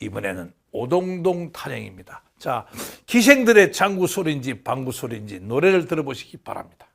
이번에는 오동동 탄행입니다. 자, 기생들의 장구 소리인지 방구 소리인지 노래를 들어보시기 바랍니다.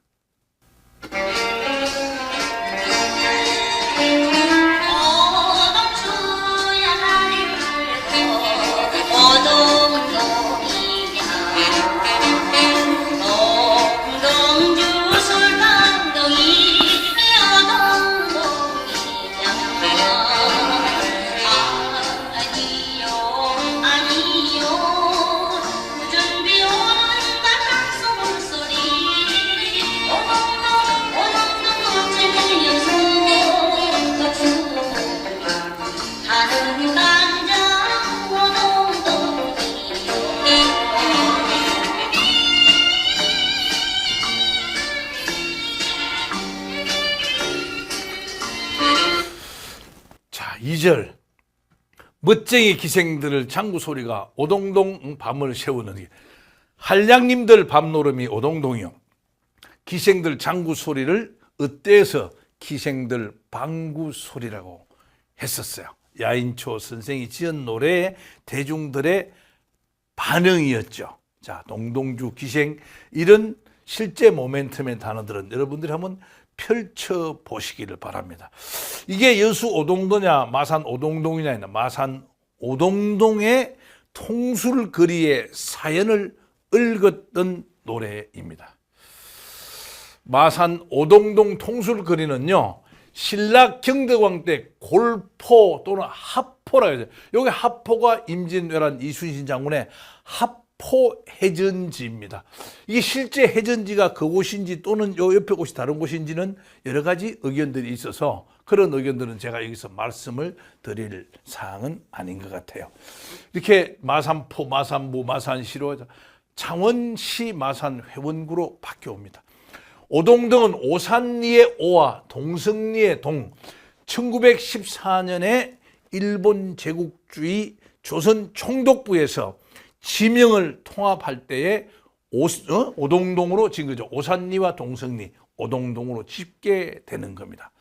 2절. 멋쟁이 기생들을 장구 소리가 오동동 밤을 새우는 게 한량님들 밤노름이 오동동이요. 기생들 장구 소리를 ը때서 기생들 방구 소리라고 했었어요. 야인초 선생이 지은 노래에 대중들의 반응이었죠. 자, 동동주 기생 이런 실제 모멘텀의 단어들은 여러분들이 한번 펼쳐 보시기를 바랍니다. 이게 여수 오동도냐 마산 오동동이냐 마산 오동동의 통술거리의 사연을 읊었던 노래입니다. 마산 오동동 통술거리는요. 신라 경덕왕 때 골포 또는 합포라 해서 여기 합포가 임진왜란 이순신 장군의 합 포 해전지입니다. 이게 실제 해전지가 그곳인지 또는 요 옆에 곳이 다른 곳인지는 여러 가지 의견들이 있어서 그런 의견들은 제가 여기서 말씀을 드릴 사항은 아닌 것 같아요. 이렇게 마산포, 마산부, 마산시로 창원시 마산 회원구로 바뀌어옵니다. 오동동은 오산리의 오와 동성리의 동. 1914년에 일본 제국주의 조선 총독부에서 지명을 통합할 때에 오, 어? 오동동으로 지은 거죠. 오산리와 동성리, 오동동으로 짓게 되는 겁니다.